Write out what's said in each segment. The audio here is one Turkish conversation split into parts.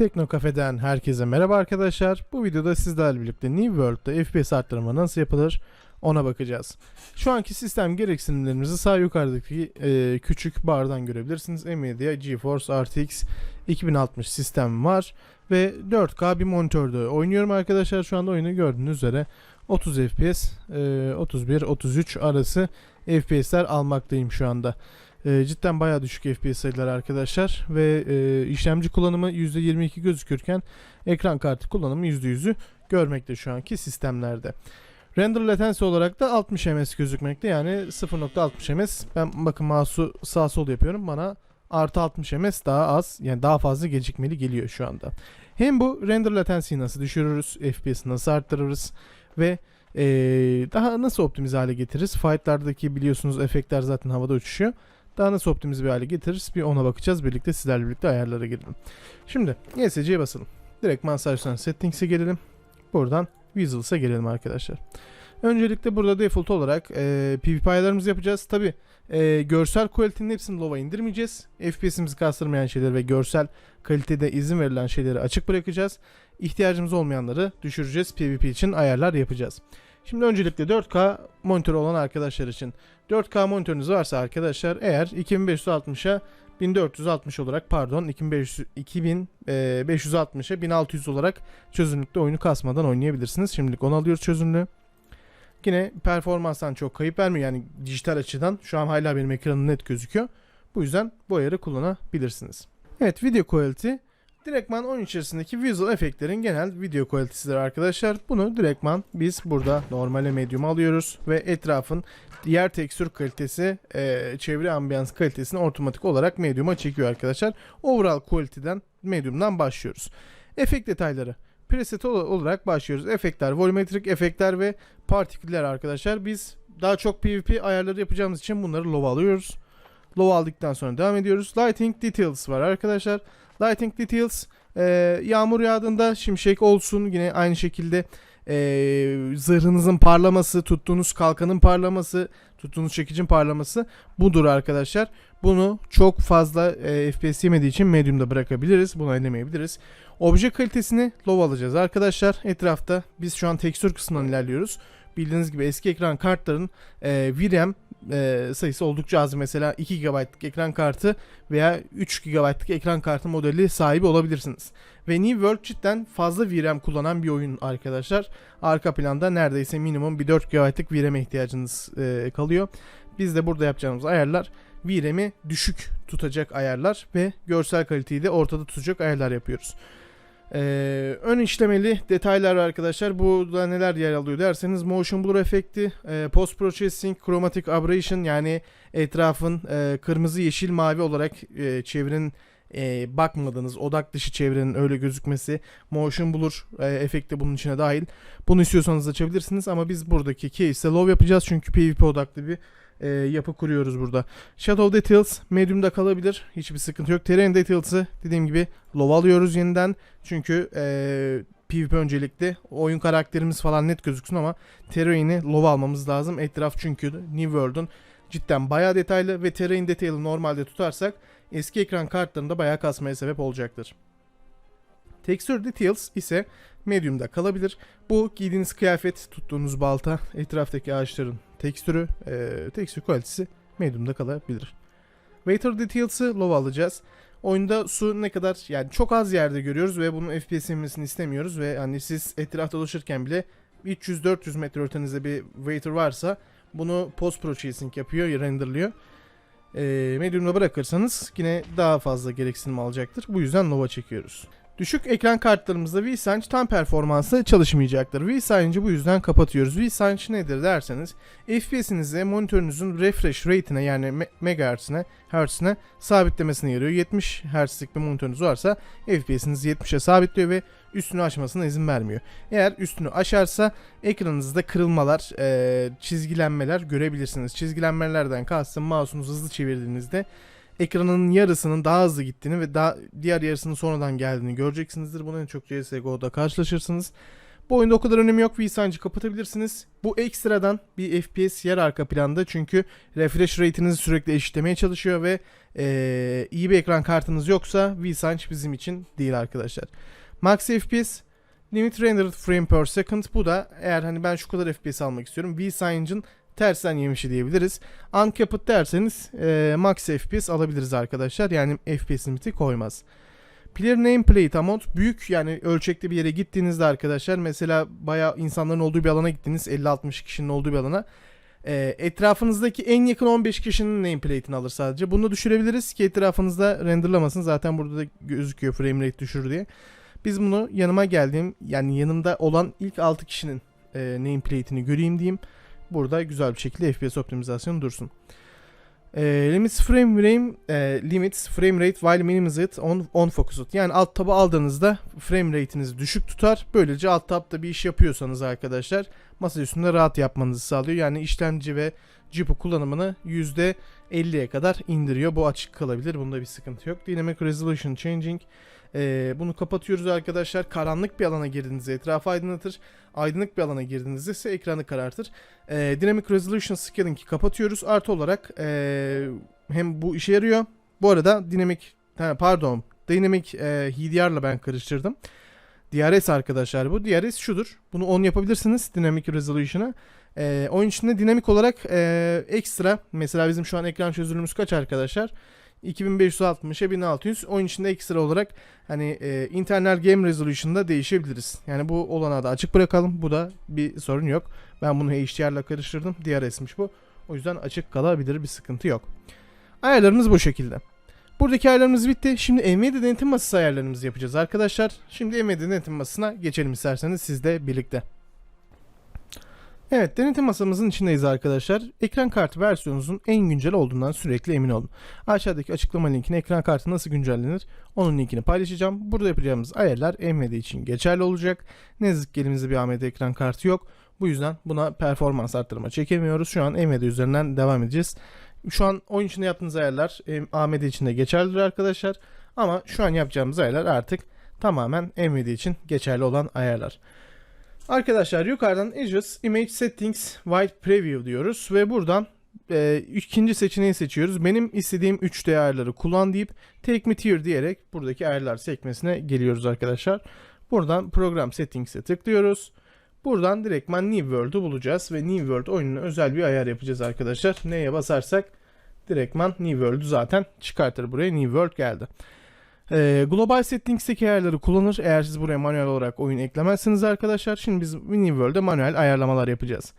Tekno Kafe'den herkese merhaba arkadaşlar. Bu videoda sizlerle birlikte New World'da FPS arttırma nasıl yapılır ona bakacağız. Şu anki sistem gereksinimlerimizi sağ yukarıdaki e, küçük bardan görebilirsiniz. Nvidia GeForce RTX 2060 sistem var ve 4K bir monitörde oynuyorum arkadaşlar. Şu anda oyunu gördüğünüz üzere 30 FPS, e, 31-33 arası FPS'ler almaktayım şu anda. E, cidden bayağı düşük FPS sayıları arkadaşlar ve e, işlemci kullanımı %22 gözükürken ekran kartı kullanımı %100'ü görmekte şu anki sistemlerde. Render latency olarak da 60 ms gözükmekte yani 0.60 ms. Ben bakın mouse'u sağ sol yapıyorum bana artı 60 ms daha az yani daha fazla gecikmeli geliyor şu anda. Hem bu render latency'yi nasıl düşürürüz, FPS'i nasıl arttırırız ve ee, daha nasıl optimize hale getiririz? Fight'lardaki biliyorsunuz efektler zaten havada uçuşuyor. Daha nasıl optimize bir hale getiririz? Bir ona bakacağız. Birlikte sizlerle birlikte ayarlara girelim. Şimdi ESC'ye basalım. Direkt Mansarsan Settings'e gelelim. Buradan Visuals'a gelelim arkadaşlar. Öncelikle burada default olarak e, PvP ayarlarımızı yapacağız. Tabi e, görsel kalitenin hepsini low'a indirmeyeceğiz. FPS'imizi kastırmayan şeyleri ve görsel kalitede izin verilen şeyleri açık bırakacağız. İhtiyacımız olmayanları düşüreceğiz. PvP için ayarlar yapacağız. Şimdi öncelikle 4K monitörü olan arkadaşlar için 4K monitörünüz varsa arkadaşlar eğer 2560'a 1460 olarak pardon 2500 2560'a 1600 olarak çözünürlükte oyunu kasmadan oynayabilirsiniz. Şimdilik onu alıyoruz çözünürlüğü. Yine performanstan çok kayıp vermiyor yani dijital açıdan. Şu an hala benim ekranım net gözüküyor. Bu yüzden bu ayarı kullanabilirsiniz. Evet video quality Direktman oyun içerisindeki visual efektlerin genel video kalitesidir arkadaşlar. Bunu direktman biz burada normale medium alıyoruz ve etrafın diğer tekstür kalitesi, e, çevre ambiyans kalitesini otomatik olarak medium'a çekiyor arkadaşlar. Overall quality'den medium'dan başlıyoruz. Efekt detayları preset ol- olarak başlıyoruz. Efektler, volumetrik efektler ve partiküller arkadaşlar. Biz daha çok PvP ayarları yapacağımız için bunları low alıyoruz. Low aldıktan sonra devam ediyoruz. Lighting Details var arkadaşlar. Lighting Details e, yağmur yağdığında şimşek olsun yine aynı şekilde e, zırhınızın parlaması, tuttuğunuz kalkanın parlaması, tuttuğunuz çekicin parlaması budur arkadaşlar. Bunu çok fazla e, FPS yemediği için medium'da bırakabiliriz. Bunu ellemeyebiliriz. Obje kalitesini low alacağız arkadaşlar. Etrafta biz şu an tekstür kısmından ilerliyoruz. Bildiğiniz gibi eski ekran kartların e, VRAM e, sayısı oldukça az. Mesela 2 GB'lık ekran kartı veya 3 GB'lık ekran kartı modeli sahibi olabilirsiniz. Ve New World cidden fazla VRAM kullanan bir oyun arkadaşlar. Arka planda neredeyse minimum bir 4 GB'lık VRAM'e ihtiyacınız e, kalıyor. Biz de burada yapacağımız ayarlar VRAM'i düşük tutacak ayarlar ve görsel kaliteyi de ortada tutacak ayarlar yapıyoruz. Ee, ön işlemeli detaylar arkadaşlar. Burada neler yer alıyor derseniz motion blur efekti, e, post processing, chromatic aberration yani etrafın e, kırmızı, yeşil, mavi olarak e, çevrenin e, bakmadığınız odak dışı çevrenin öyle gözükmesi, motion blur e, efekti bunun içine dahil. Bunu istiyorsanız açabilirsiniz ama biz buradaki case'e low yapacağız çünkü PvP odaklı bir e, yapı kuruyoruz burada. Shadow Details medium'da kalabilir. Hiçbir sıkıntı yok. Terrain Details'ı dediğim gibi low alıyoruz yeniden. Çünkü e, PvP öncelikli. Oyun karakterimiz falan net gözüksün ama terrain'i low almamız lazım. Etraf çünkü New World'un cidden bayağı detaylı ve terrain detail'ı normalde tutarsak eski ekran kartlarında bayağı kasmaya sebep olacaktır. Texture Details ise medium'da kalabilir. Bu giydiğiniz kıyafet, tuttuğunuz balta, etraftaki ağaçların tekstürü, e, tekstür kalitesi medium'da kalabilir. Waiter Details'ı low alacağız. Oyunda su ne kadar yani çok az yerde görüyoruz ve bunun FPS inmesini istemiyoruz ve hani siz etrafta dolaşırken bile 300-400 metre ötenizde bir waiter varsa bunu post processing yapıyor, renderlıyor. E, medium'da bırakırsanız yine daha fazla gereksinim alacaktır. Bu yüzden low'a çekiyoruz. Düşük ekran kartlarımızda VSync tam performansla çalışmayacaktır. VSynce'ı bu yüzden kapatıyoruz. VSync nedir derseniz FPS'inizi monitörünüzün refresh rate'ine yani me- megahertz'ine hertz'ine sabitlemesine yarıyor. 70 Hz'lik bir monitörünüz varsa FPS'inizi 70'e sabitliyor ve üstünü aşmasına izin vermiyor. Eğer üstünü aşarsa ekranınızda kırılmalar, e, çizgilenmeler görebilirsiniz. Çizgilenmelerden kastım mouse'unuzu hızlı çevirdiğinizde ekranın yarısının daha hızlı gittiğini ve daha diğer yarısının sonradan geldiğini göreceksinizdir. Bunu en çok CSGO'da karşılaşırsınız. Bu oyunda o kadar önemi yok. VSancı kapatabilirsiniz. Bu ekstradan bir FPS yer arka planda çünkü refresh rate'inizi sürekli eşitlemeye çalışıyor ve eee, iyi bir ekran kartınız yoksa VSanç bizim için değil arkadaşlar. Max FPS Limit Rendered Frame Per Second bu da eğer hani ben şu kadar FPS almak istiyorum VSance'ın tersten yemişi diyebiliriz. Uncapped derseniz eee, max FPS alabiliriz arkadaşlar. Yani FPS limiti koymaz. Player nameplate amount büyük yani ölçekli bir yere gittiğinizde arkadaşlar mesela bayağı insanların olduğu bir alana gittiniz 50-60 kişinin olduğu bir alana e, etrafınızdaki en yakın 15 kişinin nameplate'ini alır sadece. Bunu düşürebiliriz ki etrafınızda renderlamasın. Zaten burada da gözüküyor frame rate düşür diye. Biz bunu yanıma geldiğim yani yanımda olan ilk 6 kişinin e, nameplate'ini göreyim diyeyim. Burada güzel bir şekilde FPS optimizasyonu dursun. E, limits frame rate e, limits frame rate while minimized on on focused. Yani alt tabı aldığınızda frame rate'inizi düşük tutar. Böylece alt tabda bir iş yapıyorsanız arkadaşlar masa üstünde rahat yapmanızı sağlıyor. Yani işlemci ve GPU kullanımını %50'ye kadar indiriyor. Bu açık kalabilir. Bunda bir sıkıntı yok. Dynamic Resolution Changing. Ee, bunu kapatıyoruz arkadaşlar. Karanlık bir alana girdiğinizde etrafı aydınlatır. Aydınlık bir alana girdiğinizde ise ekranı karartır. Ee, Dynamic Resolution Scaling'i kapatıyoruz. Artı olarak ee, hem bu işe yarıyor. Bu arada Dynamic ha, pardon Dynamic e, HDR'la ben karıştırdım. DRS arkadaşlar bu. DRS şudur. Bunu on yapabilirsiniz Dynamic Resolution'a. Ee, oyun içinde dinamik olarak ee, ekstra mesela bizim şu an ekran çözünürlüğümüz kaç arkadaşlar? 2560'a 1600 oyun içinde ekstra olarak hani e, internal game resolution'da değişebiliriz. Yani bu olanağı da açık bırakalım. Bu da bir sorun yok. Ben bunu HDR'la karıştırdım. DRS'miş bu. O yüzden açık kalabilir bir sıkıntı yok. Ayarlarımız bu şekilde. Buradaki ayarlarımız bitti. Şimdi Nvidia denetim masası ayarlarımızı yapacağız arkadaşlar. Şimdi Nvidia denetim masasına geçelim isterseniz sizle birlikte. Evet denetim masamızın içindeyiz arkadaşlar. Ekran kartı versiyonunuzun en güncel olduğundan sürekli emin olun. Aşağıdaki açıklama linkine ekran kartı nasıl güncellenir onun linkini paylaşacağım. Burada yapacağımız ayarlar Nvidia için geçerli olacak. Ne yazık ki elimizde bir AMD ekran kartı yok. Bu yüzden buna performans arttırma çekemiyoruz. Şu an Nvidia üzerinden devam edeceğiz. Şu an oyun içinde yaptığınız ayarlar AMD için de geçerlidir arkadaşlar. Ama şu an yapacağımız ayarlar artık tamamen Nvidia için geçerli olan ayarlar. Arkadaşlar yukarıdan Edges Image Settings White Preview diyoruz ve buradan e, ikinci seçeneği seçiyoruz. Benim istediğim 3D ayarları kullan deyip Take Me Tier diyerek buradaki ayarlar sekmesine geliyoruz arkadaşlar. Buradan Program Settings'e tıklıyoruz. Buradan direktman New World'u bulacağız ve New World oyununa özel bir ayar yapacağız arkadaşlar. Neye basarsak direktman New World'u zaten çıkartır buraya. New World geldi. Ee, Global Settings'teki ayarları kullanır. Eğer siz buraya manuel olarak oyun eklemezsiniz arkadaşlar. Şimdi biz New World'de manuel ayarlamalar yapacağız.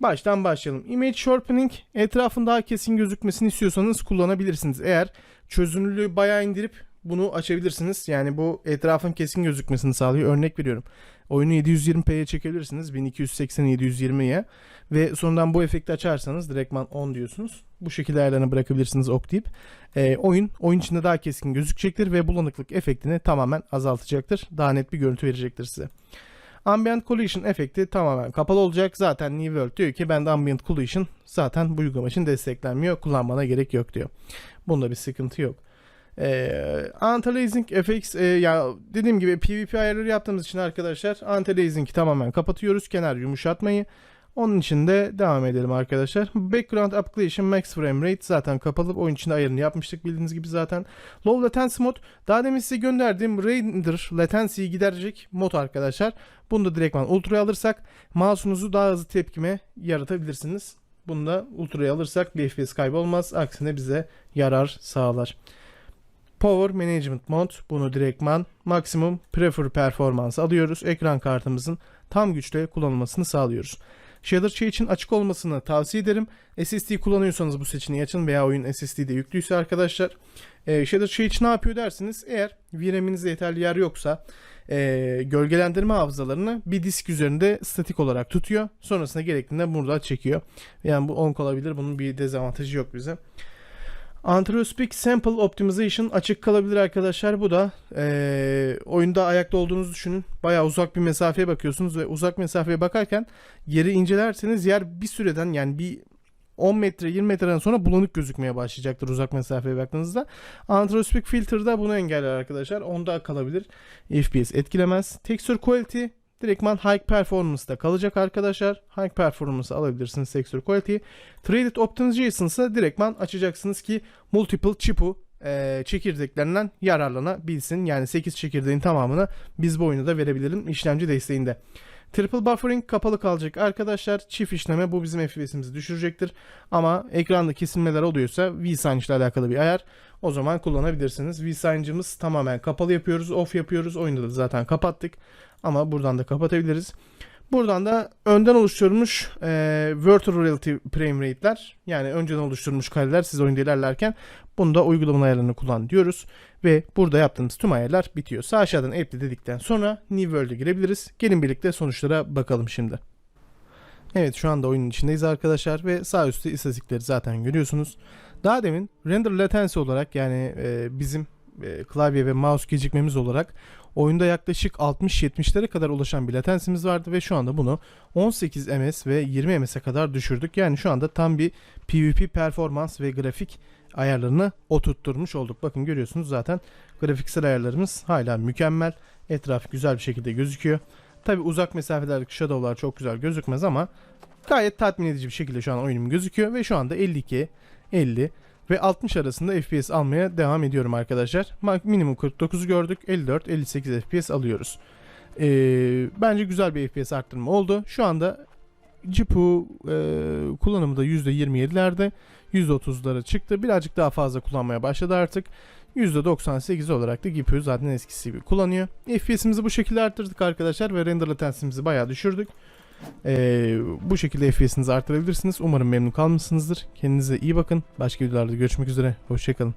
Baştan başlayalım. Image Sharpening etrafın daha kesin gözükmesini istiyorsanız kullanabilirsiniz. Eğer çözünürlüğü bayağı indirip bunu açabilirsiniz. Yani bu etrafın kesin gözükmesini sağlıyor. Örnek veriyorum. Oyunu 720p'ye çekebilirsiniz. 1280'i 720'ye. Ve sonradan bu efekti açarsanız direktman 10 diyorsunuz. Bu şekilde ayarlarını bırakabilirsiniz ok deyip. Ee, oyun oyun içinde daha keskin gözükecektir ve bulanıklık efektini tamamen azaltacaktır. Daha net bir görüntü verecektir size. Ambient Collision efekti tamamen kapalı olacak. Zaten New World diyor ki bende Ambient Collision zaten bu uygulama için desteklenmiyor. Kullanmana gerek yok diyor. Bunda bir sıkıntı yok. Ee, Anti-Aliasing FX e, ya dediğim gibi PvP ayarları yaptığımız için arkadaşlar Anti-Aliasing'i tamamen kapatıyoruz. Kenar yumuşatmayı. Onun için de devam edelim arkadaşlar. Background Application Max Frame Rate zaten kapalı. Oyun içinde ayarını yapmıştık bildiğiniz gibi zaten. Low Latency Mod daha demin size gönderdiğim Render Latency'yi giderecek mod arkadaşlar. Bunu da direktman Ultra'ya alırsak mouse'unuzu daha hızlı tepkime yaratabilirsiniz. Bunu da Ultra'ya alırsak bir FPS kaybı olmaz. Aksine bize yarar sağlar. Power Management Mode bunu direktman maksimum prefer performans alıyoruz. Ekran kartımızın tam güçle kullanılmasını sağlıyoruz. Shader şey için açık olmasını tavsiye ederim. SSD kullanıyorsanız bu seçeneği açın veya oyun SSD'de yüklüyse arkadaşlar. E, Shader şey için ne yapıyor dersiniz? Eğer VRAM'inizde yeterli yer yoksa e, gölgelendirme hafızalarını bir disk üzerinde statik olarak tutuyor. Sonrasında gerektiğinde burada çekiyor. Yani bu 10 kalabilir. Bunun bir dezavantajı yok bize. Anthropic Sample Optimization açık kalabilir arkadaşlar. Bu da e, oyunda ayakta olduğunuzu düşünün. Bayağı uzak bir mesafeye bakıyorsunuz ve uzak mesafeye bakarken yeri incelerseniz yer bir süreden yani bir 10 metre 20 metreden sonra bulanık gözükmeye başlayacaktır uzak mesafeye baktığınızda. Anthropic Filter da bunu engeller arkadaşlar. Onda kalabilir. FPS etkilemez. Texture Quality direktman High Performance'da kalacak arkadaşlar. High Performance alabilirsiniz Texture Quality. Threaded Optimization ise direktman açacaksınız ki multiple chip'u e, çekirdeklerinden yararlanabilsin. Yani 8 çekirdeğin tamamını biz bu oyuna da verebilirim işlemci desteğinde. Triple buffering kapalı kalacak arkadaşlar. Çift işleme bu bizim FPS'imizi düşürecektir. Ama ekranda kesilmeler oluyorsa VSign ile alakalı bir ayar. O zaman kullanabilirsiniz. VSign'cımız tamamen kapalı yapıyoruz. Off yapıyoruz. Oyunda da zaten kapattık. Ama buradan da kapatabiliriz. Buradan da önden oluşturulmuş e, Virtual Reality Frame Rate'ler yani önceden oluşturulmuş kareler siz oyunda ilerlerken bunda uygulama ayarlarını kullan diyoruz. Ve burada yaptığımız tüm ayarlar bitiyor. Sağ aşağıdan Apply dedikten sonra New World'e girebiliriz. Gelin birlikte sonuçlara bakalım şimdi. Evet şu anda oyunun içindeyiz arkadaşlar ve sağ üstte istatistikleri zaten görüyorsunuz. Daha demin render latency olarak yani e, bizim e, klavye ve mouse gecikmemiz olarak oyunda yaklaşık 60-70'lere kadar ulaşan bir latensimiz vardı ve şu anda bunu 18 ms ve 20 ms'e kadar düşürdük. Yani şu anda tam bir PvP performans ve grafik ayarlarını oturtturmuş olduk. Bakın görüyorsunuz zaten grafiksel ayarlarımız hala mükemmel. Etraf güzel bir şekilde gözüküyor. Tabi uzak mesafelerdeki shadow'lar çok güzel gözükmez ama gayet tatmin edici bir şekilde şu an oyunum gözüküyor ve şu anda 52, 50 ve 60 arasında FPS almaya devam ediyorum arkadaşlar. Minimum 49 gördük. 54, 58 FPS alıyoruz. Ee, bence güzel bir FPS arttırma oldu. Şu anda GPU e, kullanımı da %27'lerde. %30'lara çıktı. Birazcık daha fazla kullanmaya başladı artık. %98 olarak da GPU zaten eskisi gibi kullanıyor. FPS'imizi bu şekilde arttırdık arkadaşlar ve render latency'mizi bayağı düşürdük. Ee, bu şekilde FPS'inizi arttırabilirsiniz. Umarım memnun kalmışsınızdır. Kendinize iyi bakın. Başka videolarda görüşmek üzere. Hoşçakalın.